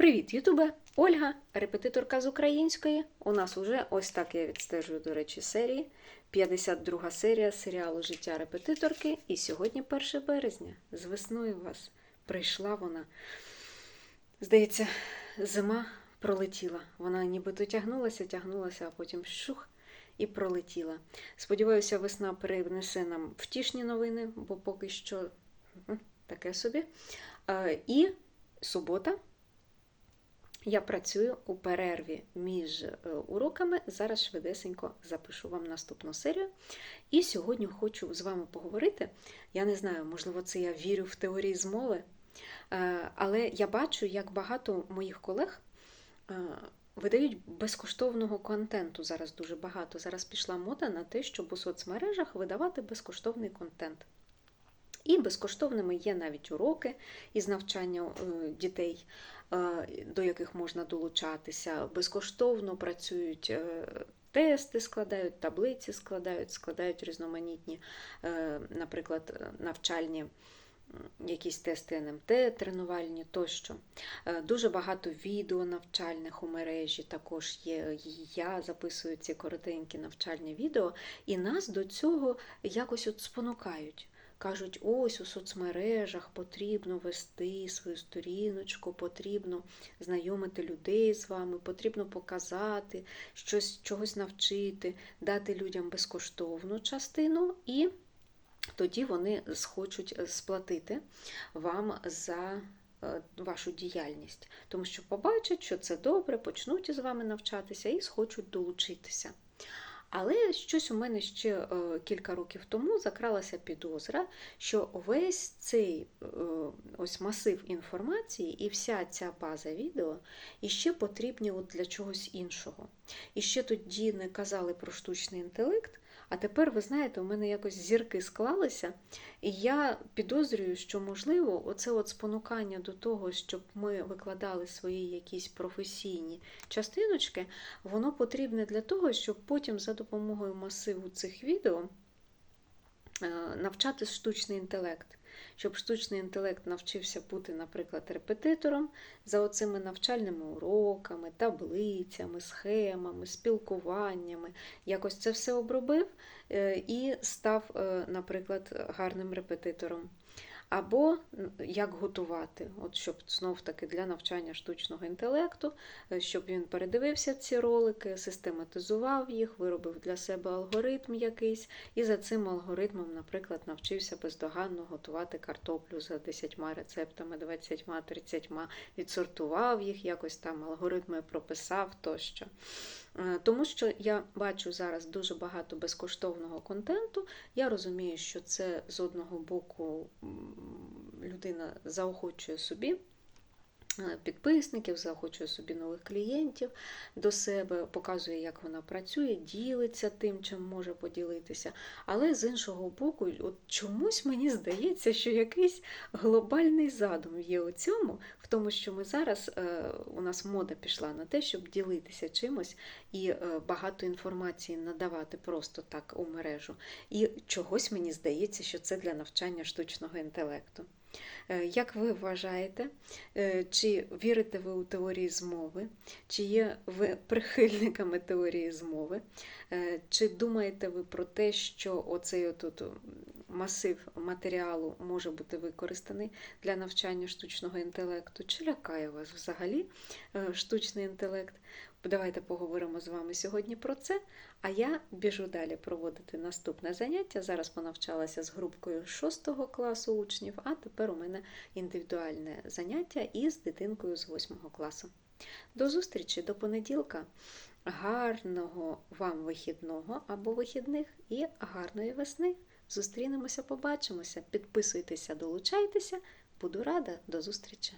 Привіт, Ютубе! Ольга, репетиторка з української. У нас уже ось так я відстежую, до речі, серії. 52 серія серіалу Життя репетиторки. І сьогодні 1 березня. З весною вас прийшла вона. Здається, зима пролетіла. Вона нібито тягнулася, тягнулася, а потім шух і пролетіла. Сподіваюся, весна принесе нам втішні новини, бо поки що таке собі. Е, І субота. Я працюю у перерві між е, уроками. Зараз швидесенько запишу вам наступну серію. І сьогодні хочу з вами поговорити. Я не знаю, можливо, це я вірю в теорії змови, е, але я бачу, як багато моїх колег е, видають безкоштовного контенту. Зараз дуже багато. Зараз пішла мода на те, щоб у соцмережах видавати безкоштовний контент. І безкоштовними є навіть уроки із навчання е, дітей, е, до яких можна долучатися. Безкоштовно працюють е, тести, складають, таблиці складають, складають різноманітні, наприклад, навчальні. Якісь тести НМТ, тренувальні тощо. Дуже багато відео навчальних у мережі також є. Я записую ці коротенькі навчальні відео, і нас до цього якось от спонукають. Кажуть, ось у соцмережах потрібно вести свою сторіночку, потрібно знайомити людей з вами, потрібно показати, щось, чогось навчити, дати людям безкоштовну частину, і тоді вони схочуть сплатити вам за е, вашу діяльність. Тому що побачать, що це добре, почнуть із вами навчатися і схочуть долучитися. Але щось у мене ще е, кілька років тому закралася підозра, що весь цей е, ось масив інформації і вся ця база відео іще потрібні от для чогось іншого. І ще тоді не казали про штучний інтелект, а тепер, ви знаєте, у мене якось зірки склалися, і я підозрюю, що можливо оце от спонукання до того, щоб ми викладали свої якісь професійні частиночки, воно потрібне для того, щоб потім за допомогою масиву цих відео е, навчати штучний інтелект. Щоб штучний інтелект навчився бути, наприклад, репетитором за оцими навчальними уроками, таблицями, схемами, спілкуваннями, якось це все обробив е, і став, е, наприклад, гарним репетитором. Або як готувати, от щоб знов таки для навчання штучного інтелекту, е, щоб він передивився ці ролики, систематизував їх, виробив для себе алгоритм якийсь, і за цим алгоритмом, наприклад, навчився бездоганно готувати картоплю за 10 рецептами, 20, 30, відсортував їх, якось там алгоритми прописав тощо. Е, Тому що я бачу зараз дуже багато безкоштовного контенту. Я розумію, що це з одного боку людина заохочує собі підписників, заохочує собі нових клієнтів до себе, показує, як вона працює, ділиться тим, чим може поділитися. Але з іншого боку, от чомусь мені здається, що якийсь глобальний задум є у цьому, в тому, що ми зараз е, у нас мода пішла на те, щоб ділитися чимось і е, багато інформації надавати просто так у мережу. І чогось мені здається, що це для навчання штучного інтелекту. Е, Як ви вважаєте, е, чи вірите ви у теорії змови, чи є ви прихильниками теорії змови, Е, чи думаєте ви про те, що оцей отут масив матеріалу може бути використаний для навчання штучного інтелекту, чи лякає вас взагалі штучний інтелект? Давайте поговоримо з вами сьогодні про це. А я біжу далі проводити наступне заняття. Зараз понавчалася з групкою 6 класу учнів, а тепер у мене індивідуальне заняття із дитинкою з 8 класу. До зустрічі до понеділка. Гарного вам вихідного або вихідних і гарної весни. Зустрінемося, побачимося. Підписуйтеся, долучайтеся. Буду рада до зустрічі!